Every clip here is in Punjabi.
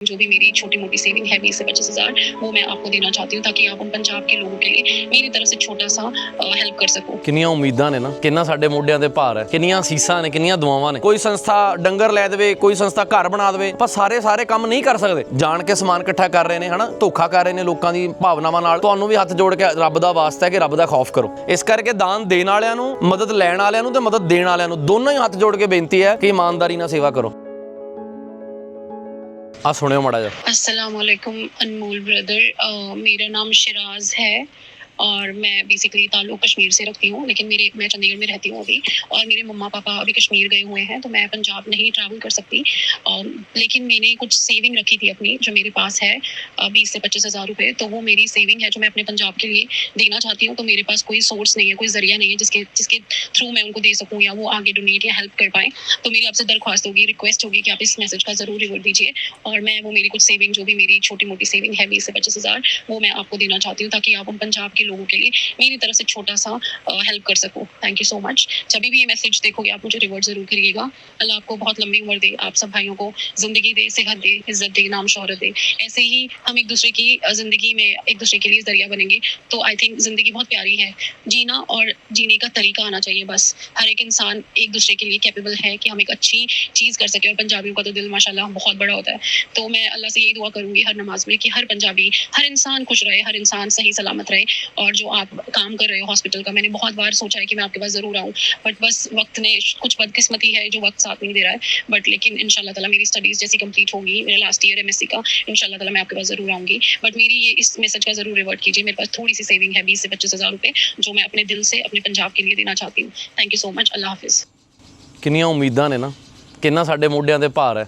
जो भी मेरी छोटी मोटी सेविंग है बीस से पच्चीस हजार वो मैं आपको देना चाहती हूँ ताकि आप उन पंजाब के लोगों के लिए मेरी तरफ से छोटा सा हेल्प कर सको ਕਿੰਨੀਆਂ ਉਮੀਦਾਂ ਨੇ ਨਾ ਕਿੰਨਾ ਸਾਡੇ ਮੋਢਿਆਂ ਤੇ ਭਾਰ ਹੈ ਕਿੰਨੀਆਂ ਸੀਸਾਂ ਨੇ ਕਿੰਨੀਆਂ ਦੁਆਵਾਂ ਨੇ ਕੋਈ ਸੰਸਥਾ ਡੰਗਰ ਲੈ ਦੇਵੇ ਕੋਈ ਸੰਸਥਾ ਘਰ ਬਣਾ ਦੇਵੇ ਪਰ ਸਾਰੇ ਸਾਰੇ ਕੰਮ ਨਹੀਂ ਕਰ ਸਕਦੇ ਜਾਣ ਕੇ ਸਮਾਨ ਇਕੱਠਾ ਕਰ ਰਹੇ ਨੇ ਹਨਾ ਧੋਖਾ ਕਰ ਰਹੇ ਨੇ ਲੋਕਾਂ ਦੀ ਭਾਵਨਾਵਾਂ ਨਾਲ ਤੁਹਾਨੂੰ ਵੀ ਹੱਥ ਜੋੜ ਕੇ ਰੱਬ ਦਾ ਵਾਸਤਾ ਹੈ ਕਿ ਰੱਬ ਦਾ ਖੌਫ ਕਰੋ ਇਸ ਕਰਕੇ ਦਾਨ ਦੇਣ ਵਾਲਿਆਂ ਨੂੰ ਮਦਦ ਲੈਣ ਵਾਲਿਆਂ ਨੂੰ ਤੇ ਮਦਦ ਦੇਣ ਵਾਲਿਆਂ ਨੂੰ ਦੋਨੋਂ ਹੀ ਹੱਥ ਜੋੜ ਕੇ ਬੇਨਤੀ ਹੈ ਕਿ ਇਮਾਨਦਾਰੀ ਨਾਲ ਸੇਵਾ ਕਰੋ ਆ ਸੁਣਿਓ ਮੜਾ ਜਾ ਅਸਲਾਮ ਅਨਮੋल ਬ੍ਰਦਰ ਮੇਰਾ ਨਾਮ ਸ਼ਿਰਾਜ਼ ਹੈ। और मैं बेसिकली ताल्लुक कश्मीर से रखती हूँ, लेकिन मेरे, मैं चंडीगढ़ में रहती हूँ अभी, और मेरे मम्मा पापा अभी कश्मीर गए हुए हैं तो मैं पंजाब नहीं ट्रैवल कर सकती। और, लेकिन मैंने कुछ सेविंग रखी थी अपनी, जो मेरे पास है बीस से पच्चीस हज़ार रुपये तो वो मेरी सेविंग है जो मैं अपने पंजाब के लिए देना चाहती हूँ तो मेरे पास कोई सोर्स नहीं है, कोई ज़रिया नहीं है जिसके जिसके थ्रू मैं उनको दे सकूँ या वो आगे डोनेट या हेल्प कर पाएँ। तो मेरी आपसे दरख्वास्त होगी रिक्वेस्ट होगी कि आप इस मैसेज का ज़रूर रिवर्ट दीजिए, और मैं वो मेरी कुछ सेविंग जो भी मेरी छोटी मोटी सेविंग है, बीस से पच्चीस हज़ार, वो मैं आपको देना चाहती हूँ, ताकि आप उन पंजाब के लोगों के लिए मेरी तरफ़ से छोटा सा हेल्प कर सकूँ। थैंक यू सो मच जब भी ये मैसेज देखोगे, आप मुझे रिवर्ट ज़रूर करिएगा। अल्लाह आपको बहुत लंबी उम्र दे। आप सब भाइयों को ज़िंदगी दे, सेहत दे, इज़्ज़त दे, नाम शोहरत दे। ऐसे ही हम एक दूसरे की ज़िंदगी में एक दूसरे के लिए ज़रिया बनेंगे। तो आई थिंक ज़िंदगी बहुत प्यारी है। जीना और जीने का तरीका आना चाहिए बस। हर एक इंसान एक दूसरे के लिए कैपेबल है कि हम एक अच्छी चीज़ कर सके। और पंजाबियों का तो दिल, माशाल्लाह, बहुत बड़ा होता है। तो मैं अल्लाह से यही दुआ करूँगी हर नमाज़ में कि हर पंजाबी, हर इंसान खुश रहे, हर इंसान सही सलामत रहे। और जो आप काम कर रहे हो हॉस्पिटल का मैंने बहुत बार सोचा है कि मैं आपके पास ज़रूर आऊँ बट बस वक्त ने कुछ बदकिस्मती है जो वक्त साथ नहीं दे रहा है बट लेकिन इंशाल्लाह ताला मेरी स्टडीज़ जैसी कंप्लीट होगी मेरा लास्ट ईयर एम का इंशाल्लाह ताला मैं आपके पास ज़रूर आऊँगी बट मेरी ये इस मैसेज का ज़रूर रिवर्ट कीजिए मेरे पास थोड़ी सी सेविंग है बीस से पच्चीस हज़ार रुपये जो मैं अपने दिल से अपने पंजाब के लिए देना चाहती हूँ thank you so much Allah हाफिज़ ਕਿੰਨੀਆਂ ਉਮੀਦਾਂ ਨੇ ਨਾ ਕਿੰਨਾ ਸਾਡੇ ਮੋਢਿਆਂ ਤੇ ਭਾਰ ਹੈ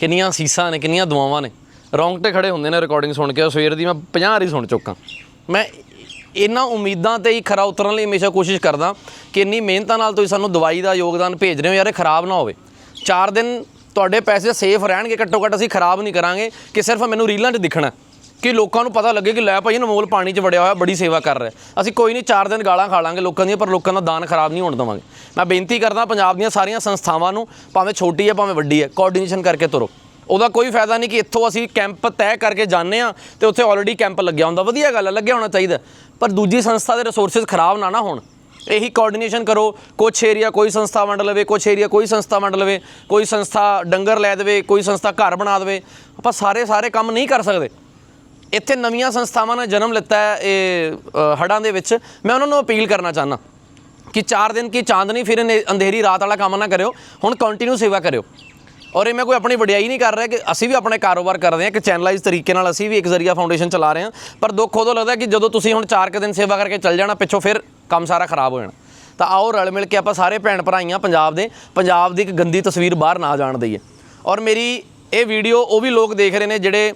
ਕਿੰਨੀਆਂ ਸੀਸਾਂ ਨੇ ਕਿੰਨੀਆਂ ਦੁਆਵਾਂ ਨੇ ਰੌਂਗਟੇ ਖੜੇ ਹੁੰਦੇ ਨੇ ਰਿਕਾਰਡਿੰਗ ਸੁਣ ਕੇ ਸਵੇਰ ਦੀ ਮੈਂ 50 ਵਾਰੀ ਸੁਣ ਚੁੱਕਾ ਮੈਂ ਇਹਨਾਂ ਉਮੀਦਾਂ ਤੇ ਹੀ ਖਰਾ ਉਤਰਨ ਲਈ ਹਮੇਸ਼ਾ ਕੋਸ਼ਿਸ਼ ਕਰਦਾ ਕਿ ਇੰਨੀ ਮਿਹਨਤਾਂ ਨਾਲ ਤੁਸੀਂ ਸਾਨੂੰ ਦਵਾਈ ਦਾ ਯੋਗਦਾਨ ਭੇਜ ਰਹੇ ਹੋ ਯਾਰ, ਇਹ ਖਰਾਬ ਨਾ ਹੋਵੇ। 4 ਦਿਨ ਤੁਹਾਡੇ ਪੈਸੇ ਸੇਫ ਰਹਿਣਗੇ ਘੱਟੋ ਘੱਟ ਅਸੀਂ ਖਰਾਬ ਨਹੀਂ ਕਰਾਂਗੇ ਕਿ ਸਿਰਫ ਮੈਨੂੰ ਰੀਲਾਂ 'ਚ ਦਿਖਣਾ ਕਿ ਲੋਕਾਂ ਨੂੰ ਪਤਾ ਲੱਗੇ ਕਿ ਲੈ ਭਾਈ ਅਨਮੋਲ ਪਾਣੀ 'ਚ ਵੜਿਆ ਹੋਇਆ, ਬੜੀ ਸੇਵਾ ਕਰ ਰਿਹਾ ਅਸੀਂ ਕੋਈ ਨਹੀਂ 4 ਦਿਨ ਗਾਲਾਂ ਖਾ ਲਾਂਗੇ ਲੋਕਾਂ ਦੀਆਂ, ਪਰ ਲੋਕਾਂ ਦਾ ਦਾਨ ਖਰਾਬ ਨਹੀਂ ਹੋਣ ਦੇਵਾਂਗੇ। ਮੈਂ ਬੇਨਤੀ ਕਰਦਾ, ਪੰਜਾਬ ਦੀਆਂ ਸਾਰੀਆਂ ਸੰਸਥਾਵਾਂ ਨੂੰ, ਭਾਵੇਂ ਛੋਟੀ ਹੈ, ਭਾਵੇਂ ਵੱਡੀ ਹੈ ਕੋਆਰਡੀਨੇਸ਼ਨ ਕਰਕੇ ਤੁਰੋ। ਉਹਦਾ ਕੋਈ ਫਾਇਦਾ ਨਹੀਂ ਕਿ ਇੱਥੋਂ ਅਸੀਂ ਕੈਂਪ ਤੈਅ ਕਰਕੇ ਜਾਂਦੇ ਆ ਤੇ ਉੱਥੇ ਆਲਰੇਡੀ ਕੈਂਪ ਲੱਗਿਆ ਹੁੰਦਾ। ਵਧੀਆ ਗੱਲ ਹੈ ਲੱਗਿਆ ਹੋਣਾ ਚਾਹੀਦਾ। ਪਰ ਦੂਜੀ ਸੰਸਥਾ ਦੇ ਰਿਸੋਰਸਸ ਖਰਾਬ ਨਾ ਨਾ ਹੋਣ। ਇਹੀ ਕੋਆਰਡੀਨੇਸ਼ਨ ਕਰੋ ਕੁਛ ਏਰੀਆ ਕੋਈ ਸੰਸਥਾ ਵੰਡ ਲਵੇ ਕੁਛ ਏਰੀਆ ਕੋਈ ਸੰਸਥਾ ਵੰਡ ਲਵੇ ਕੋਈ ਸੰਸਥਾ ਡੰਗਰ ਲੈ ਦੇਵੇ ਕੋਈ ਸੰਸਥਾ ਘਰ ਬਣਾ ਦੇਵੇ। ਆਪਾਂ ਸਾਰੇ ਸਾਰੇ ਕੰਮ ਨਹੀਂ ਕਰ ਸਕਦੇ। ਇੱਥੇ ਨਵੀਆਂ ਸੰਸਥਾਵਾਂ ਨੇ ਜਨਮ ਲਿੱਤਾ ਹੈ ਇਹ ਅ, ਹੜ੍ਹਾਂ ਦੇ ਵਿੱਚ। ਮੈਂ ਉਹਨਾਂ ਨੂੰ ਅਪੀਲ ਕਰਨਾ ਚਾਹਨਾ ਕਿ 4 ਦਿਨ ਕੀ ਚਾਂਦਨੀ ਫਿਰ ਅੰਧੇਰੀ ਰਾਤ ਵਾਲਾ ਕੰਮ ਨਾ ਕਰਿਓ। ਹੁਣ ਕੰਟੀਨਿਊ ਸੇਵਾ ਕਰਿਓ। ਔਰ ਇਹ ਮੈਂ ਕੋਈ ਆਪਣੀ ਵਡਿਆਈ ਨਹੀਂ ਕਰ ਰਿਹਾ ਕਿ ਅਸੀਂ ਵੀ ਆਪਣੇ ਕਾਰੋਬਾਰ ਕਰਦੇ ਹਾਂ ਕਿ ਚੈਨਲਾਈਜ਼ ਤਰੀਕੇ ਨਾਲ ਅਸੀਂ ਵੀ ਇੱਕ ਜ਼ਰੀਆ ਫਾਊਂਡੇਸ਼ਨ ਚਲਾ ਰਹੇ ਹਾਂ। ਪਰ ਦੁੱਖ ਉਦੋਂ ਲੱਗਦਾ ਕਿ ਜਦੋਂ ਤੁਸੀਂ ਹੁਣ 4 ਕੁ ਦਿਨ ਸੇਵਾ ਕਰਕੇ ਚੱਲ ਜਾਣਾ, ਪਿੱਛੋਂ ਫਿਰ ਕੰਮ ਸਾਰਾ ਖਰਾਬ ਹੋ ਜਾਣਾ। ਤਾਂ ਆਓ ਰਲ ਮਿਲ ਕੇ ਆਪਾਂ ਸਾਰੇ ਭੈਣ ਭਰਾਈਆਂ ਪੰਜਾਬ ਦੇ, ਪੰਜਾਬ ਦੀ ਇੱਕ ਗੰਦੀ ਤਸਵੀਰ ਬਾਹਰ ਨਾ ਜਾਣ ਦਈਏ। ਔਰ ਮੇਰੀ ਇਹ ਵੀਡੀਓ ਉਹ ਵੀ ਲੋਕ ਦੇਖ ਰਹੇ ਨੇ ਜਿਹੜੇ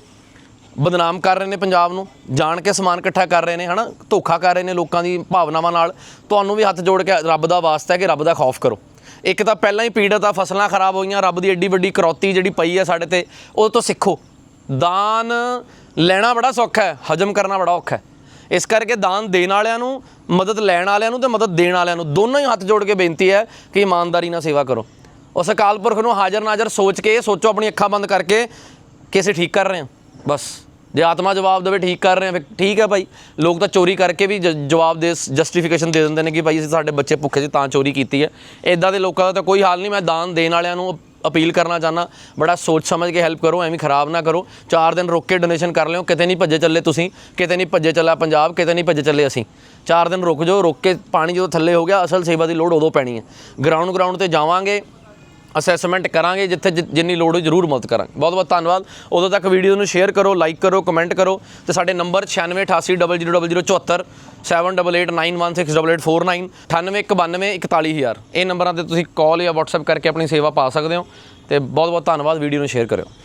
ਬਦਨਾਮ ਕਰ ਰਹੇ ਨੇ ਪੰਜਾਬ ਨੂੰ, ਜਾਣ ਕੇ ਸਮਾਨ ਇਕੱਠਾ ਕਰ ਰਹੇ ਨੇ, ਹਨਾ? ਧੋਖਾ ਕਰ ਰਹੇ ਨੇ ਲੋਕਾਂ ਦੀ ਭਾਵਨਾਵਾਂ ਨਾਲ। ਤੁਹਾਨੂੰ ਵੀ ਹੱਥ ਜੋੜ ਕੇ ਰੱਬ ਦਾ ਵਾਸਤਾ ਹੈ ਕਿ ਰੱਬ ਦਾ ਖੌਫ ਕਰੋ। ਇੱਕ ਤਾਂ ਪਹਿਲਾਂ ਹੀ ਪੀੜਤ ਆ, ਫਸਲਾਂ ਖਰਾਬ ਹੋਈਆਂ, ਰੱਬ ਦੀ ਐਡੀ ਵੱਡੀ ਕਰੌਤੀ ਜਿਹੜੀ ਪਈ ਹੈ ਸਾਡੇ ਤੇ, ਉਹ ਤੋਂ ਸਿੱਖੋ। ਦਾਨ ਲੈਣਾ ਬੜਾ ਸੌਖਾ ਹੈ, ਹਜਮ ਕਰਨਾ ਬੜਾ ਔਖਾ ਹੈ। ਇਸ ਕਰਕੇ ਦਾਨ ਦੇਣ ਵਾਲਿਆਂ ਨੂੰ, ਮਦਦ ਲੈਣ ਵਾਲਿਆਂ ਨੂੰ ਤੇ ਮਦਦ ਦੇਣ ਵਾਲਿਆਂ ਨੂੰ, ਦੋਨੋਂ ਹੀ ਹੱਥ ਜੋੜ ਕੇ ਬੇਨਤੀ ਹੈ ਕਿ ਇਮਾਨਦਾਰੀ ਨਾਲ ਸੇਵਾ ਕਰੋ। ਉਸ ਅਕਾਲ ਪੁਰਖ ਨੂੰ ਹਾਜ਼ਰ ਨਾਜ਼ਰ ਸੋਚ ਕੇ ਸੋਚੋ ਆਪਣੀ ਅੱਖਾਂ ਬੰਦ ਕਰਕੇ ਕਿ ਅਸੀਂ ਠੀਕ ਕਰ ਰਹੇ ਹਾਂ। ਬਸ। ਜੇ ਆਤਮਾ ਜਵਾਬ ਦੇਵੇ, ਠੀਕ ਕਰ ਰਹੇ ਹਾਂ ਫਿਰ ਠੀਕ ਹੈ ਭਾਈ। ਲੋਕ ਤਾਂ ਚੋਰੀ ਕਰਕੇ ਵੀ ਜ- ਜਵਾਬ ਦੇ ਜਸਟੀਫਿਕੇਸ਼ਨ ਦੇ ਦਿੰਦੇ ਨੇ ਕਿ ਭਾਈ ਅਸੀਂ ਸਾਡੇ ਬੱਚੇ ਭੁੱਖੇ ਸੀ ਤਾਂ ਚੋਰੀ ਕੀਤੀ ਹੈ। ਇਦਾਂ ਦੇ ਲੋਕਾਂ ਦਾ ਤਾਂ ਕੋਈ ਹਾਲ ਨਹੀਂ, ਮੈਂ ਦਾਨ ਦੇਣ ਵਾਲਿਆਂ ਨੂੰ ਅਪੀਲ ਕਰਨਾ ਚਾਹਨਾ ਬੜਾ ਸੋਚ ਸਮਝ ਕੇ ਹੈਲਪ ਕਰੋ, ਐਵੇਂ ਖਰਾਬ ਨਾ ਕਰੋ। 4 ਦਿਨ ਰੁਕ ਕੇ ਡੋਨੇਸ਼ਨ ਕਰ ਲਿਓ, ਕਿਤੇ ਨਹੀਂ ਭੱਜੇ ਚੱਲੇ ਤੁਸੀਂ, ਕਿਤੇ ਨਹੀਂ ਭੱਜੇ ਚੱਲਾ ਪੰਜਾਬ, ਕਿਤੇ ਨਹੀਂ ਭੱਜੇ ਚੱਲੇ ਅਸੀਂ। 4 ਦਿਨ ਰੁਕ ਜਾਓ, ਰੁਕ ਕੇ ਪਾਣੀ ਜਦੋਂ ਥੱਲੇ ਹੋ ਗਿਆ, ਅਸਲ ਸੇਵਾ ਦੀ ਲੋੜ ਉਦੋਂ ਪੈਣੀ ਹੈ। ਗਰਾਊਂਡ ਗਰਾਊਂਡ ਤੇ ਜਾਵਾਂਗੇ। ਅਸੈਸਮੈਂਟ ਕਰਾਂਗੇ, ਜਿੱਥੇ ਜਿ- ਜਿੰਨੀ ਲੋੜ ਹੋਈ ਜ਼ਰੂਰ ਮਦਦ ਕਰਾਂਗੇ। ਬਹੁਤ ਬਹੁਤ ਧੰਨਵਾਦ। ਉਦੋਂ ਤੱਕ ਵੀਡੀਓ ਨੂੰ ਸ਼ੇਅਰ ਕਰੋ ਲਾਈਕ ਕਰੋ ਕਮੈਂਟ ਕਰੋ ਤੇ ਸਾਡੇ ਨੰਬਰ 9688000074 7889168849 9891941000 ਇਹ ਨੰਬਰਾਂ ਤੇ ਤੁਸੀਂ ਕਾਲ ਜਾਂ WhatsApp ਕਰਕੇ ਆਪਣੀ ਸੇਵਾ ਪਾ ਸਕਦੇ ਹੋ ਤੇ ਬਹੁਤ ਬਹੁਤ ਧੰਨਵਾਦ ਵੀਡੀਓ ਨੂੰ ਸ਼ੇਅਰ ਕਰਿਓ।